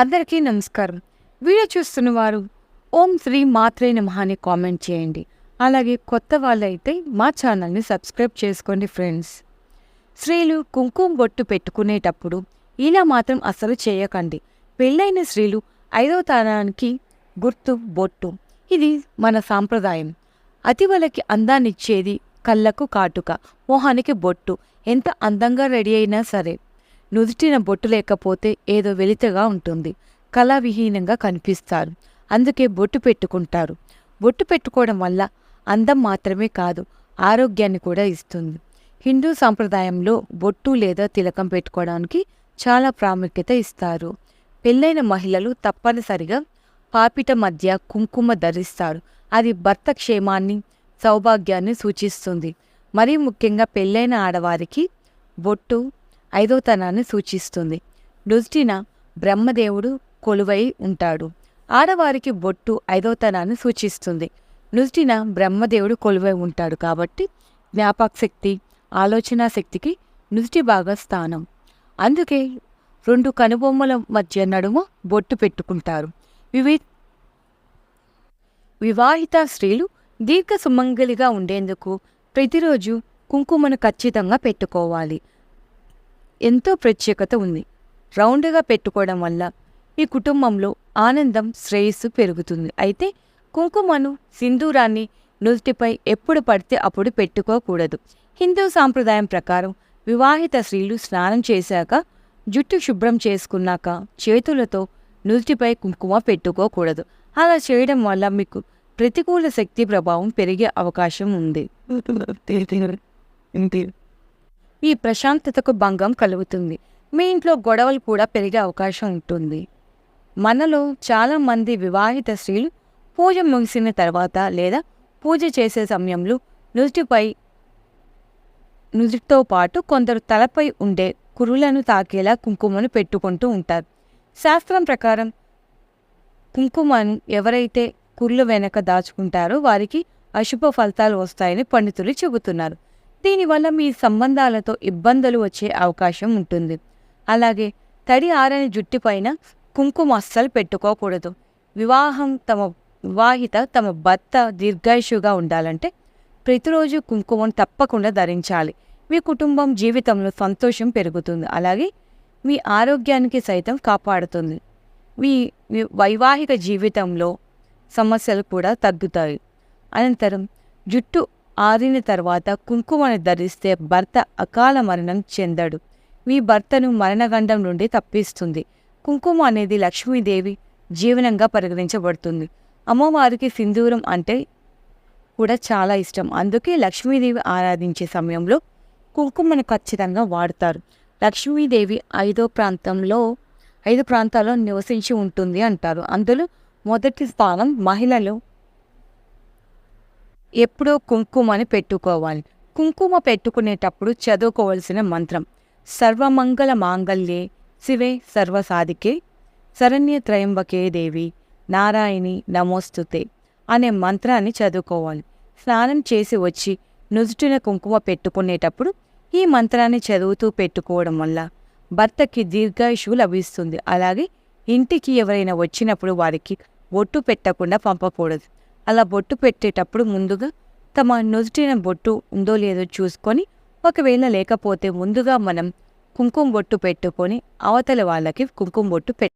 అందరికీ నమస్కారం. వీడియో చూస్తున్న వారు ఓం శ్రీ మాత్రే నమః అని కామెంట్ చేయండి. అలాగే కొత్త వాళ్ళైతే మా ఛానల్ని సబ్స్క్రైబ్ చేసుకోండి ఫ్రెండ్స్. స్త్రీలు కుంకుమ బొట్టు పెట్టుకునేటప్పుడు ఇలా మాత్రం అస్సలు చేయకండి. పెళ్ళైన స్త్రీలు ఐదో తరానికి గుర్తు బొట్టు ఇది మన సాంప్రదాయం. అతివలకి అందాన్నిచ్చేది కళ్ళకు కాటుక మొహానికి బొట్టు ఎంత అందంగా రెడీ అయినా సరే. నుదుటిన బొట్టు లేకపోతే ఏదో వెలితగా ఉంటుంది. కళావిహీనంగా కనిపిస్తారు. అందుకే బొట్టు పెట్టుకుంటారు. బొట్టు పెట్టుకోవడం వల్ల అందం మాత్రమే కాదు ఆరోగ్యాన్ని కూడా ఇస్తుంది. హిందూ సాంప్రదాయంలో బొట్టు లేదా తిలకం పెట్టుకోవడానికి చాలా ప్రాముఖ్యత ఇస్తారు. పెళ్ళైన మహిళలు తప్పనిసరిగా పాపిట మధ్య కుంకుమ ధరిస్తారు. అది భర్త క్షేమాన్ని సౌభాగ్యాన్ని సూచిస్తుంది. మరీ ముఖ్యంగా పెళ్ళైన ఆడవారికి బొట్టు ఐదోతనాన్ని సూచిస్తుంది. నుదిటిన బ్రహ్మదేవుడు కొలువై ఉంటాడు. ఆడవారికి బొట్టు ఐదవతనాన్ని సూచిస్తుంది. నుదిటిన బ్రహ్మదేవుడు కొలువై ఉంటాడు కాబట్టి జ్ఞాపక శక్తి ఆలోచన శక్తికి నుదిటి బాగా స్థానం అందుకే రెండు కనుబొమ్మల మధ్య నడుమ బొట్టు పెట్టుకుంటారు. వివి వివాహిత స్త్రీలు దీర్ఘ సుమంగలిగా ఉండేందుకు ప్రతిరోజు కుంకుమను ఖచ్చితంగా పెట్టుకోవాలి. ఎంతో ప్రత్యేకత ఉంది. రౌండ్గా పెట్టుకోవడం వల్ల మీ కుటుంబంలో ఆనందం శ్రేయస్సు పెరుగుతుంది. అయితే కుంకుమను సింధూరాన్ని నుదుటిపై ఎప్పుడు పడితే అప్పుడు పెట్టుకోకూడదు. హిందూ సాంప్రదాయం ప్రకారం వివాహిత స్త్రీలు స్నానం చేశాక జుట్టు శుభ్రం చేసుకున్నాక చేతులతో నుదుటిపై కుంకుమ పెట్టుకోకూడదు. అలా చేయడం వల్ల మీకు ప్రతికూల శక్తి ప్రభావం పెరిగే అవకాశం ఉంది. ఈ ప్రశాంతతకు భంగం కలుగుతుంది. మీ ఇంట్లో గొడవలు కూడా పెరిగే అవకాశం ఉంటుంది. మనలో చాలా మంది వివాహిత స్త్రీలు పూజ ముగిసిన తర్వాత లేదా పూజ చేసే సమయంలో నుదుటిపై నుదుటితో పాటు కొందరు తలపై ఉండే కురులను తాకేలా కుంకుమను పెట్టుకుంటూ ఉంటారు. శాస్త్రం ప్రకారం కుంకుమను ఎవరైతే కుర్ల వెనక దాచుకుంటారో వారికి అశుభ ఫలితాలు వస్తాయని పండితులు చెబుతున్నారు. దీనివల్ల మీ సంబంధాలతో ఇబ్బందులు వచ్చే అవకాశం ఉంటుంది. అలాగే తడి ఆరని జుట్టు పైన కుంకుమ అస్సలు పెట్టుకోకూడదు. వివాహం తమ వివాహిత తమ భర్త దీర్ఘాయుషుగా ఉండాలంటే ప్రతిరోజు కుంకుమను తప్పకుండా ధరించాలి. మీ కుటుంబం జీవితంలో సంతోషం పెరుగుతుంది. అలాగే మీ ఆరోగ్యానికి సైతం కాపాడుతుంది. మీ మీ వైవాహిక జీవితంలో సమస్యలు కూడా తగ్గుతాయి. అనంతరం జుట్టు ఆరిన తర్వాత కుంకుమను ధరిస్తే భర్త అకాల మరణం చెందడు. మీ భర్తను మరణగండం నుండి తప్పిస్తుంది. కుంకుమ అనేది లక్ష్మీదేవి జీవనంగా పరిగణించబడుతుంది. అమ్మవారికి సింధూరం అంటే కూడా చాలా ఇష్టం. అందుకే లక్ష్మీదేవి ఆరాధించే సమయంలో కుంకుమను ఖచ్చితంగా వాడతారు. లక్ష్మీదేవి ఐదో ప్రాంతంలో ఐదు ప్రాంతాల్లో నివసించి ఉంటుంది అంటారు. అందులో మొదటి స్థానం మహిళలు. ఎప్పుడూ కుంకుమని పెట్టుకోవాలి. కుంకుమ పెట్టుకునేటప్పుడు చదువుకోవలసిన మంత్రం. సర్వమంగళ మాంగళ్యే శివే సర్వసాధికే. శరణ్య త్రయంబకే దేవి. నారాయణి నమోస్తుతే అనే మంత్రాన్ని చదువుకోవాలి. స్నానం చేసి వచ్చి నుదుటిన కుంకుమ పెట్టుకునేటప్పుడు ఈ మంత్రాన్ని చదువుతూ పెట్టుకోవడం వల్ల భర్తకి దీర్ఘాయుషు లభిస్తుంది. అలాగే ఇంటికి ఎవరైనా వచ్చినప్పుడు వారికి ఒట్టు పెట్టకుండా పంపకూడదు. అలా బొట్టు పెట్టేటప్పుడు ముందుగా తమ నుదుటిన బొట్టు ఉందో లేదో చూసుకొని ఒకవేళ లేకపోతే ముందుగా మనం కుంకుమ బొట్టు పెట్టుకొని అవతల వాళ్ళకి కుంకుమ బొట్టు పెట్